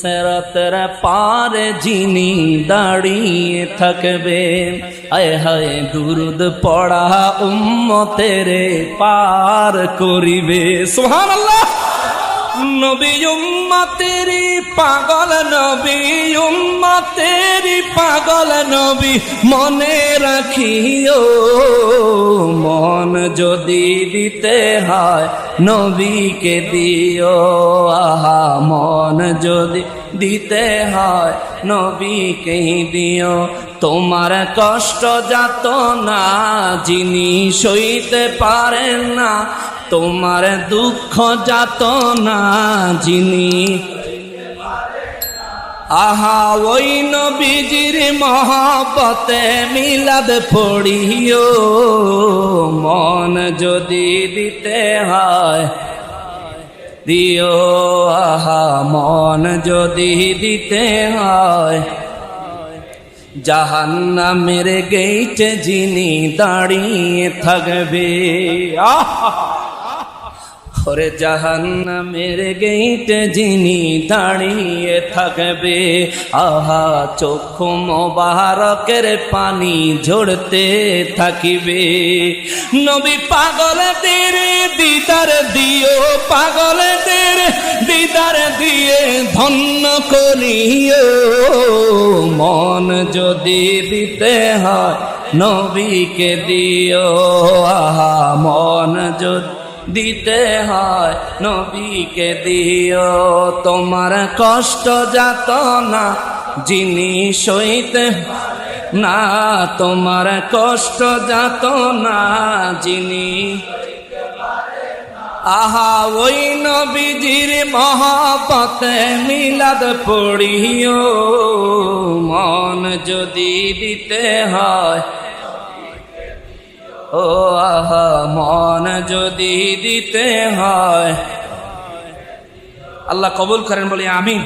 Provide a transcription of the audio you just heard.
সেরাতের পারে যিনি দাঁড়িয়ে থাকবে আয় হায় দুরুদ পড়া উম্মতেরে পার করিবে। সোহান আল্লাহ নবী পাগল নবী পাগল নবী মনে রাখিও মন যদি দিতে হয় নবীকে দিও, আহা, মন যদি দিতে হয়, নবীকে দিও। তোমার কষ্ট যাত না যিনি সইতে পারেন না, তোমার দুঃখ যাত না যিনি আহা, ওই নবীজির মহাপতে মিলাদ পড়িও। মন যদি দিতে হয়, দিও আহা, মন যদি দিতে হয়। জাহান্নামের গেইটে যিনি দাঁড়িয়ে থাকবে, আহা ওরে জাহান্নামের গেইটে যিনি দাঁড়িয়ে থাকবে, আহা, চক্ষু মোবারকের পানি ঝরতে থাকিবে। নবী পাগলদের দিদার দিও, পাগলদের দিদার দিয়ে ধন্য করিও। মন যদি দিতে হয় নবীকে দিও, আহা, মন যদি দিতে হয়, নবীকে দিও। তোমার কষ্ট যাত না, যিনি সইতে না, তোমার কষ্ট যাত না, যিনি আহা, ওই নবীজির মহাপথে মিলাদ পড়িও। মন যদি দিতে হয় ও আহা মন যদি দিতে হয়। আল্লাহ কবুল করেন বলি আমি